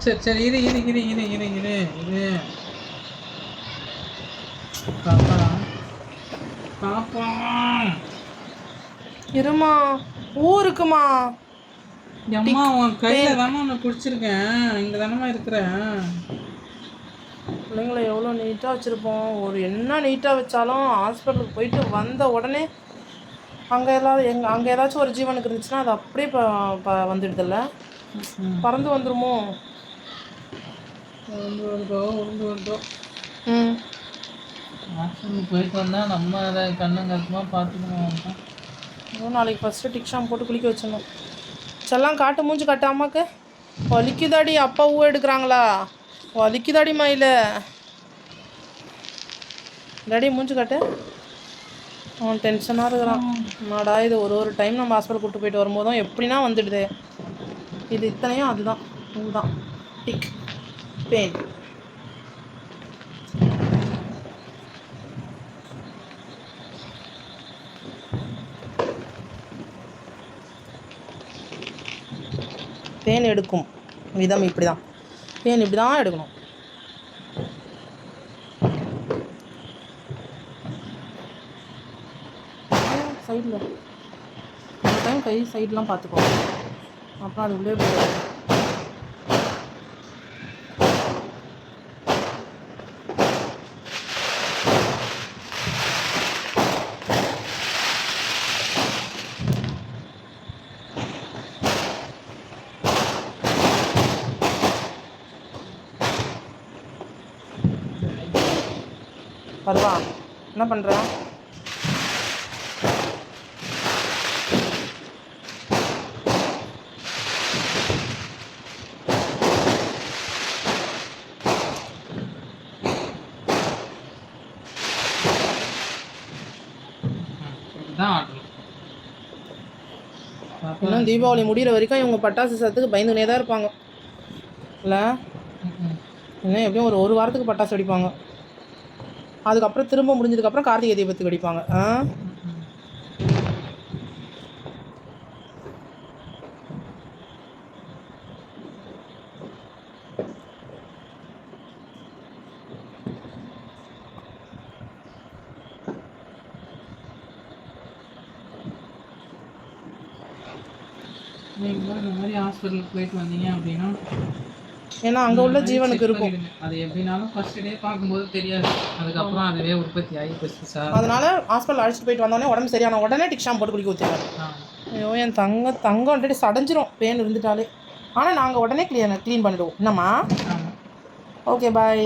சரி சரி இரு இரு இரு இரு இரு இரு இரு. பாப்பா. பாப்பா. இருமா ஊருக்குமா? அம்மா உன் கையில தானே உன்னை பிடிச்சிருக்கேன் இங்க தானம்மா இருக்கிறேன் பிள்ளைங்களை எவ்வளோ நீட்டாக வச்சுருப்போம். ஒரு என்ன நீட்டாக வச்சாலும் ஹாஸ்பிட்டலுக்கு போயிட்டு வந்த உடனே அங்கே எல்லாரும் எங்க அங்கே ஏதாச்சும் ஒரு ஜீவனுக்கு இருந்துச்சுன்னா அது அப்படியே ப ப வந்துடுதில்ல? பறந்து வந்துருமோ? உருந்து வருதோ உருந்து வருதோ ம். ஹாஸ்பிட்டலுக்கு போயிட்டு வந்தா நம்ம அதை பார்த்துக்கணும் நாளைக்கு ஃபஸ்ட்டு டிக்ஷாம் போட்டு குளிக்க வச்சிடணும். செல்லாம் காட்டு மூஞ்சி காட்டு அம்மாக்கு வலிக்குதாடி அப்பா ஊ எடுக்கிறாங்களா? வலிக்குதாடி மயில? டாடி மூஞ்சி காட்டு. அவன் டென்ஷனாக இருக்கிறான். என்னடா இது ஒரு ஒரு டைம் நம்ம ஹாஸ்பிட்டல் கூப்பிட்டு போயிட்டு வரும்போதும் எப்படின்னா வந்துடுது. இது இத்தனையும் அதுதான் இதுதான். டிக் பெயின் பேன் எடுக்கும். விதம் இப்படி தான் பேன் இப்படி தான் எடுக்கணும் சைடில் டைம் கை சைட்லாம் பார்த்துக்கோ அப்புறம் அது உள்ளே போயிடும். வருவா. என்ன பண்ணுற இன்னும் தீபாவளி முடிகிற வரைக்கும் இவங்க பட்டாசு சத்துக்கு பயந்துனே தான் இருப்பாங்க. இல்லை. இன்னும் எப்படியும் ஒரு ஒரு வாரத்துக்கு பட்டாசு வெடிப்பாங்க. அதுக்கப்புறம் திரும்ப முடிஞ்சதுக்கப்புறம் கார்த்திகை தீபத்துக்கு வெடிப்பாங்க. ஆ? இந்த மாதிரி ஹாஸ்பிட்டலுக்கு போயிட்டு வந்தீங்க அப்படின்னா ஏன்னா அங்கே உள்ள ஜீவனுக்கு இருக்கும். அது எப்படினாலும் ஃபர்ஸ்ட் டே பார்க்கும்போது தெரியாது. அதுக்கப்புறம் அதுவே உற்பத்தி ஆகி போச்சு சார் அதனால ஹாஸ்பிட்டல் அழைச்சிட்டு போயிட்டு வந்தோடனே உடம்பு சரியான உடனே டிக்ஷாம் போட்டு குளிக்க ஊற்றிடுவாங்க ஐயோ என் தங்க தங்கம் வந்துட்டு சடைஞ்சிரும். பேன் இருந்துட்டாலே. ஆனால் நாங்கள் உடனே க்ளீன் க்ளீன் பண்ணிடுவோம். என்னம்மா? Okay bye